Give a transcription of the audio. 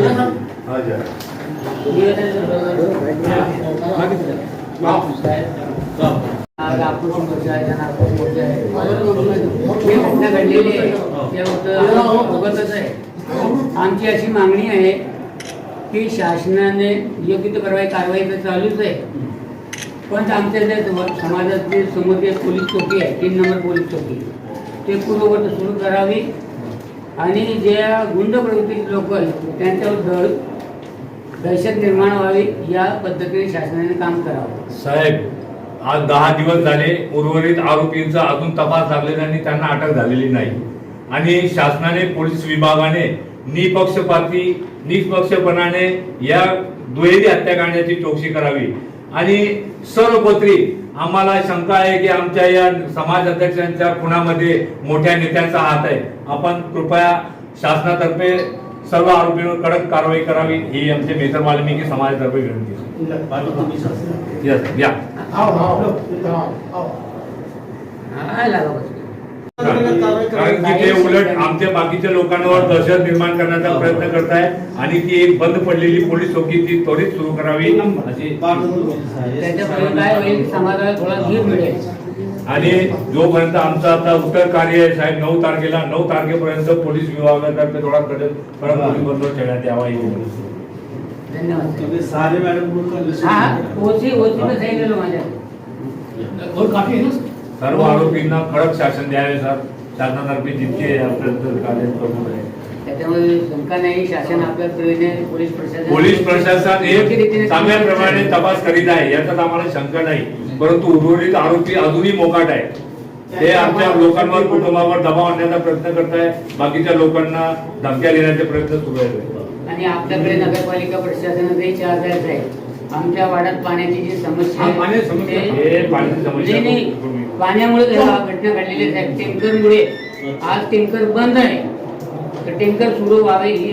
घटना घडलेली आहे आहे आमची अशी मागणी आहे की शासनाने योग्य ते कारवाई कारवाई तर चालूच आहे. पण आमच्या जे समोर जे पोलीस चौकी आहे तीन नंबर पोलीस चौकी. ते पूर्ववत सुरू करावी. आणि जे गुंड प्रवृत्तीचे लोक आहेत त्यांच्यावर दळ दहशत निर्माण व्हावी या पद्धतीने शासनाने काम करावं. साहेब आज दहा दिवस झाले उर्वरित आरोपींचा अजून तपास लागलेला आणि त्यांना अटक झालेली नाही. आणि शासनाने पोलीस विभागाने निपक्षपाती निष्पक्षपणाने या दुहेरी हत्याकांडाची चौकशी करावी. आणि सर्वपत्री आम्हाला शंका आहे की आमच्या या समाज अध्यक्षांच्या खुनामध्ये मोठ्या नेत्यांचा हात आहे आपण कृपया शासनातर्फे सर्व आरोपींवर कडक कारवाई करावी ही आमचे मेजर वाल्मिकी समाजातर्फे विनंती या हा. कारण की ते उलट आमच्या बाकीच्या लोकांवर दहशत निर्माण करण्याचा प्रयत्न करताय आणि ती एक बंद पडलेली पोलीस चौकी ती त्वरित सुरू करावी. अशी त्याच्यामुळे काय होईल समाजाला थोडा धीर मिळेल आणि जोपर्यंत आमचं आता उत्तर कार्य आहे साहेब नऊ तारखेला नऊ तारखेपर्यंत पोलीस विभागातर्फे थोडा कडक कडक पोलीस बंदोबस्त ठेवण्यात यावा. धन्यवाद. सारे मैडम हा और काफी है ना? सर्व आरोपींना कडक शासन द्यावे सर. शासनातर्फे जितके आपल्याला कार्य प्रमुख आहे. त्याच्यामुळे शंका नाही शासन आपल्या परीने पोलीस प्रशासन पोलीस काम चांगल्या प्रमाणे. तपास करीत आहे याच्यात आम्हाला शंका नाही. परंतु उर्वरित आरोपी अजूनही मोकाट आहे. ते आमच्या लोकांवर कुटुंबावर दबाव आणण्याचा प्रयत्न करत आहे बाकीच्या लोकांना धमक्या देण्याचे प्रयत्न सुरू आहेत. आणि आपल्याकडे नगरपालिका प्रशासनाचे चार बॅच आहे आमच्या वाड्यात पाण्याची जी समस्या पाण्याची आहे, समस्या. ते- पाण्याची समस्या नाही, नाही. खूप- पाण्यामुळे घटना घडलेली आहे टँकरमुळे आज टँकर बंद आहे तर टँकर सुरू व्हावे ही